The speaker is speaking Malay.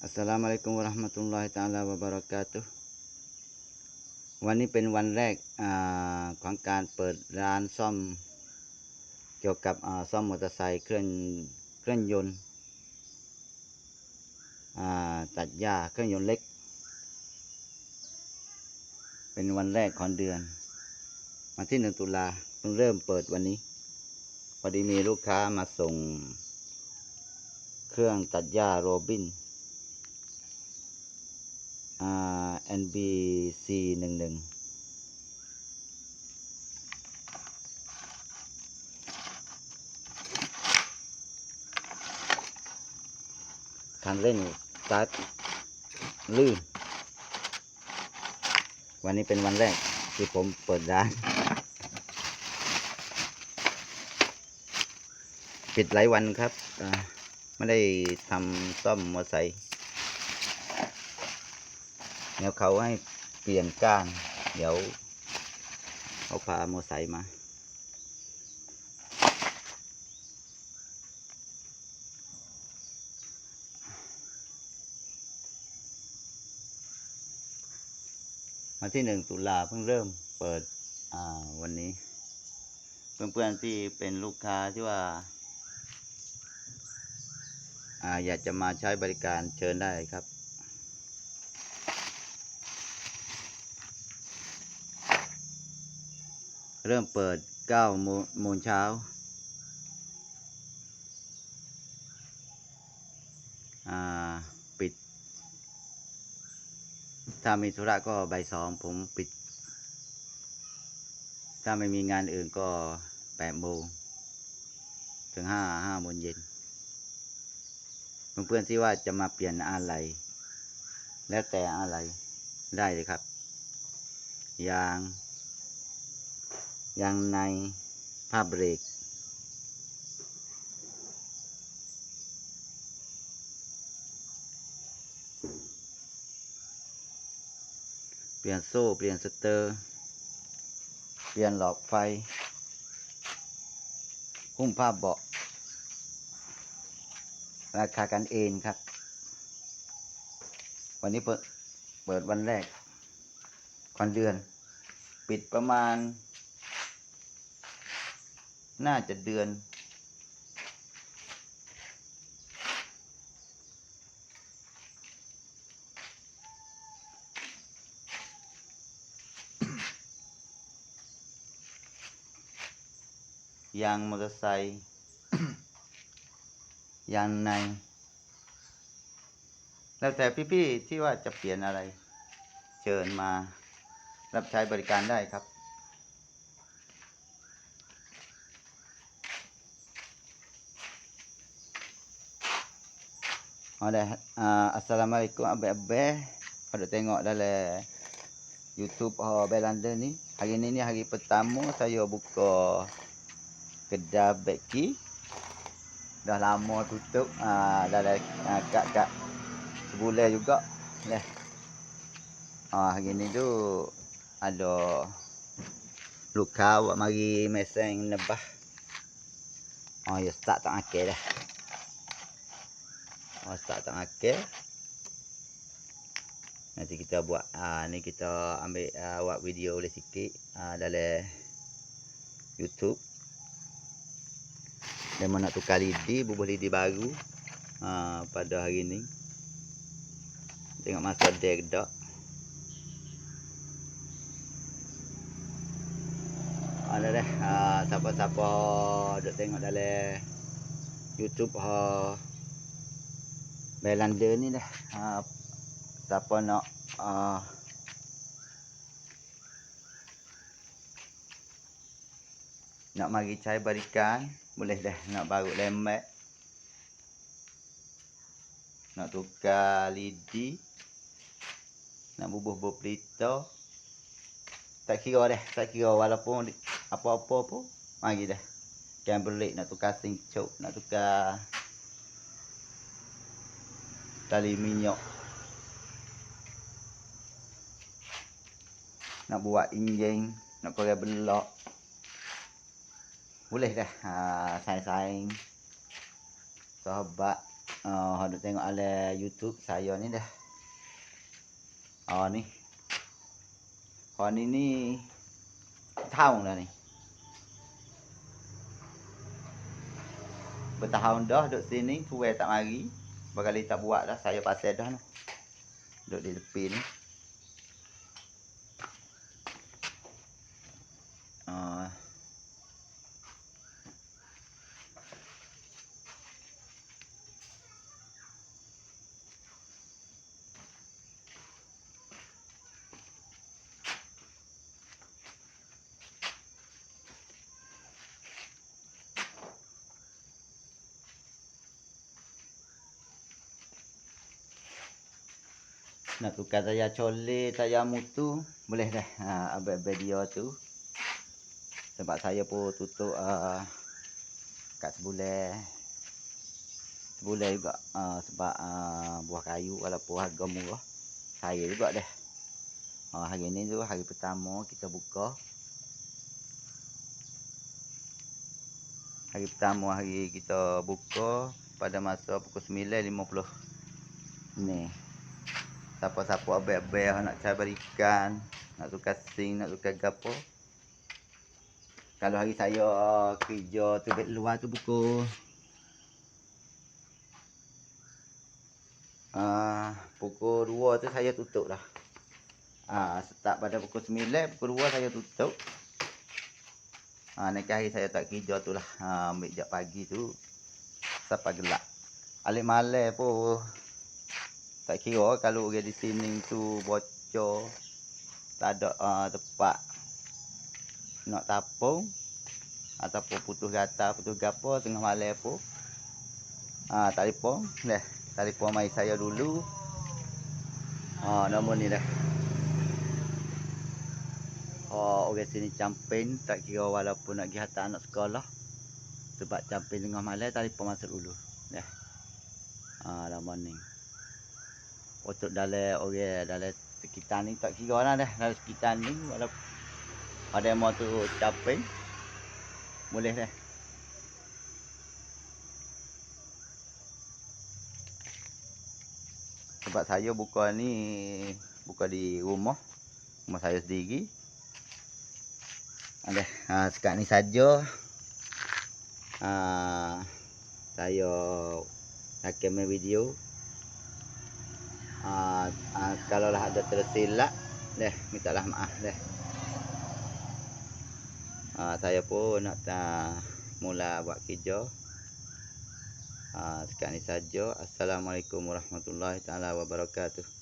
Assalamualaikum warahmatullahi taala wabarakatuh วันนี้เป็นวันแรกอของการเปิดร้านซ่อม เกี่ยวกับซ่อมมอเตอร์ไซค์เครื่องเครื่องยนต์ตัดหญ้าเครื่องยนต์เล็ก เป็นวันแรกของเดือนวันที่หนึ่งตุลาเพิ่งเริ่มเปิดวันนี้ พอดีมีลูกค้ามาส่ง เครื่องตัดหญ้าโรบิน อ่า NBC หนึ่งหนึ่งคันเร่งตาร์ทลื่น วันนี้เป็นวันแรกที่ผมเปิดร้าน ปิดหลายวันครับ ไม่ได้ทำซ่อมมอไซค์ เดี๋ยวเขาให้เปลี่ยนก้านเดี๋ยวเขาพาโมไซค์มาวันที่หนึ่งตุลาเพิ่งเริ่มเปิดอ่าวันนี้ เพื่อนๆที่เป็นลูกค้าที่ว่าอ่าอยากจะมาใช้บริการเชิญได้ครับ เริ่มเปิด9โมงโมงเช้าปิด ถ้ามีธุระก็ใบสองผมปิด ถ้าไม่มีงานอื่นก็8โมงถึง5 5โมงเย็นเพื่อนๆที่ว่าจะมาเปลี่ยนอะไร แล้วแต่อะไรได้เลยครับ ยาง ยางในผ้าเบรก เปลี่ยนโซ่ เปลี่ยนสเตอร์ เปลี่ยนหลอดไฟ หุ้มผ้าเบาะ ราคากันเองครับ วันนี้เปิดเปิดวันแรกก่อนเดือน ปิดประมาณ น่าจะเดือน ยางมอเตอร์ไซค์ยางใน แล้วแต่พี่ ๆ ที่ว่าจะเปลี่ยนอะไร เชิญมา รับใช้บริการได้ครับ Oleh uh, ah, Assalamualaikum abang-abang. Pada tengok dalam YouTube oh, Bay London ni. Hari ni ni hari pertama saya buka kedai Becky. Dah lama tutup ah, uh, dalam uh, ah, kat kat sebulan juga. Leh. Ah uh, hari ni tu ada luka buat mari mesin nebah. Oh ya start tak akhir dah. Start tak akal. Nanti kita buat ah ni kita ambil ah, buat video boleh sikit ah, dalam YouTube. Memang nak tukar lidi, bubuh lidi baru ah, pada hari ni. Tengok masa dia ke tak. Ada dah ah, siapa-siapa duk tengok dalam YouTube ha Belanda ni dah ha, siapa nak uh, nak mari cari barikan boleh dah nak baru lemak nak tukar lidi. Nak bubuh-bubuh pelita tak kira dah tak kira walaupun apa-apa pun mari dah. Kan belik nak tukar singcuk nak tukar tali minyak nak buat enjin nak korek belak boleh dah ha, saing-saing sahabat uh, hendak tengok ala YouTube saya ni dah. Oh ni. Oh ni ni tahun dah ni. Bertahun dah duduk sini, tuai tak mari. Berkali tak buat dah, saya pasal dah lah. Duduk di tepi ni. Nak tukar tayar cole tayar mutu. Boleh dah ha, abang-abang dia tu. Sebab saya pun tutup uh, kat sebulan. Sebulan juga uh, sebab uh, buah kayu walaupun harga murah. Saya juga dah. Uh, hari ni tu hari pertama kita buka. Hari pertama hari kita buka pada masa pukul 9.50 ni siapa-siapa abang-abang nak cabar ikan, nak tukar sing, nak tukar gapo. Kalau hari saya uh, kerja tu bed luar tu pukul uh, pukul 2 tu saya tutup dah. Ah uh, start pada pukul 9, pukul 2 saya tutup. Ah uh, nak hari saya tak kerja tu lah. uh, ambil jap pagi tu sampai gelap. Alik malam pun tak kira kalau orang di sini tu bocor tak ada uh, tempat nak tapung ataupun putus gata putus gapo tengah malam pun ah uh, telefon leh telefon mai saya dulu. Ah uh, nombor ni dah. Oh, orang sini camping tak kira walaupun nak pergi hantar anak sekolah. Sebab camping tengah malam telefon masuk dulu. Dah ah uh, nombor ni untuk dalam orang dalam sekitar ni tak kira lah dah. Dalam sekitar ni walaupun ada yang mau tu capai boleh dah. Sebab saya buka ni buka di rumah. Rumah saya sendiri. Ada ha, sekarang ni saja. Ha, saya akan video uh, uh, kalau lah ada tersilap deh mintalah maaf deh. Uh, saya pun nak ta mula buat kerja. Uh, sekarang ni saja. Assalamualaikum warahmatullahi taala wabarakatuh